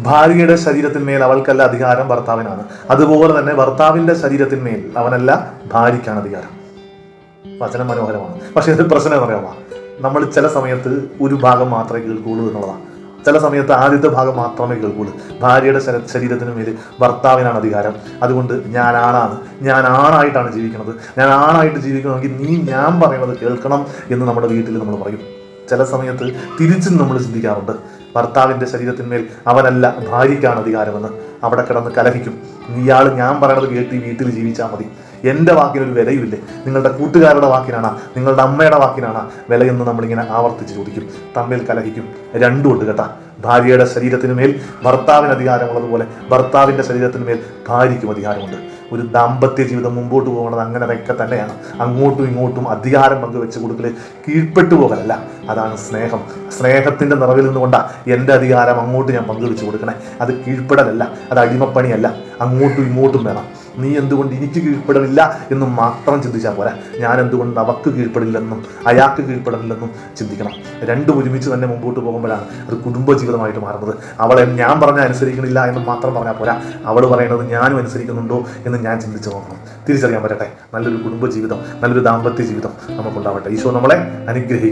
ഭാര്യയുടെ ശരീരത്തിന്മേൽ അവൾക്കല്ല അധികാരം ഭർത്താവിനാണ്. അതുപോലെ തന്നെ ഭർത്താവിന്റെ ശരീരത്തിന്മേൽ അവനല്ല ഭാര്യയ്ക്കാണ് അധികാരം. വചനം മനോഹരമാണ്. പക്ഷേ ഇത് പ്രശ്നം എന്നറിയാമോ നമ്മൾ ചില സമയത്ത് ഒരു ഭാഗം മാത്രമേ കേൾക്കുള്ളൂ എന്നുള്ളതാണ് ചില സമയത്ത് ആദ്യത്തെ ഭാഗം മാത്രമേ കേൾക്കുള്ളൂ. ഭാര്യയുടെ ശര- ശരീരത്തിന് മേൽ ഭർത്താവിനാണ് അധികാരം. അതുകൊണ്ട് ഞാൻ ആണാണ് ഞാൻ ആണായിട്ടാണ് ജീവിക്കുന്നത്. ഞാൻ ആണായിട്ട് ജീവിക്കണമെങ്കിൽ നീ ഞാൻ പറയുന്നത് കേൾക്കണം എന്ന് നമ്മുടെ വീട്ടിൽ നമ്മൾ പറയും. ചില സമയത്ത് തിരിച്ചും നമ്മൾ ചിന്തിക്കാറുണ്ട്. ഭർത്താവിന്റെ ശരീരത്തിന്മേൽ അവനല്ല ഭാര്യയ്ക്കാണ് അധികാരമെന്ന്. അവിടെ കിടന്ന് കലഹിക്കും. ഇയാൾ ഞാൻ പറയണത് കേട്ട് വീട്ടിൽ ജീവിച്ചാൽ മതി. എന്റെ വാക്കിനൊരു വിലയുമില്ലേ? നിങ്ങളുടെ കൂട്ടുകാരുടെ വാക്കിനാണ് നിങ്ങളുടെ അമ്മയുടെ വാക്കിനാണ് വിലയെന്ന് നമ്മളിങ്ങനെ ആവർത്തിച്ച് ചോദിക്കും. തമ്മിൽ കലഹിക്കും. രണ്ടുമുണ്ട് കേട്ടാ. ഭാര്യയുടെ ശരീരത്തിന് മേൽ ഭർത്താവിന് അധികാരമുള്ളതുപോലെ ഭർത്താവിന്റെ ശരീരത്തിന് മേൽ ഭാര്യയ്ക്കും അധികാരമുണ്ട്. ഒരു ദാമ്പത്യ ജീവിതം മുമ്പോട്ട് അങ്ങനെ അങ്ങനെയൊക്കെ തന്നെയാണ്. അങ്ങോട്ടും ഇങ്ങോട്ടും അധികാരം പങ്കുവെച്ച് കൊടുക്കൽ കീഴ്പ്പെട്ടു പോകലല്ല. അതാണ് സ്നേഹം. സ്നേഹത്തിന്റെ നിറവിൽ നിന്നുകൊണ്ടാണ് എന്റെ അധികാരം അങ്ങോട്ട് ഞാൻ പങ്കുവെച്ച് കൊടുക്കണേ. അത് കീഴ്പ്പെടലല്ല. അത് അടിമപ്പണിയല്ല. അങ്ങോട്ടും ഇങ്ങോട്ടും വേണം. നീ എന്തുകൊണ്ട് എനിക്ക് കീഴ്പ്പെടലില്ല എന്നും മാത്രം ചിന്തിച്ചാൽ പോരാ. ഞാൻ എന്തുകൊണ്ട് അവക്ക് കീഴ്പ്പെടില്ലെന്നും അയാൾക്ക് കീഴ്പ്പെടലില്ലെന്നും ചിന്തിക്കണം. രണ്ടും ഒരുമിച്ച് തന്നെ മുമ്പോട്ട് പോകുമ്പോഴാണ് അത് കുടുംബജീവിതമായിട്ട് മാറുന്നത്. അവളെ ഞാൻ പറഞ്ഞ അനുസരിക്കണില്ല എന്ന് മാത്രം പറഞ്ഞാൽ പോരാ. അവൾ പറയുന്നത് ഞാനും അനുസരിക്കുന്നുണ്ടോ എന്ന് ഞാൻ ചിന്തിച്ചു നോക്കണം. തിരിച്ചറിയാൻ പറ്റട്ടെ. നല്ലൊരു കുടുംബജീവിതം നല്ലൊരു ദാമ്പത്യ ജീവിതം നമുക്കുണ്ടാവട്ടെ. ഈശോ നമ്മളെ അനുഗ്രഹിക്കും.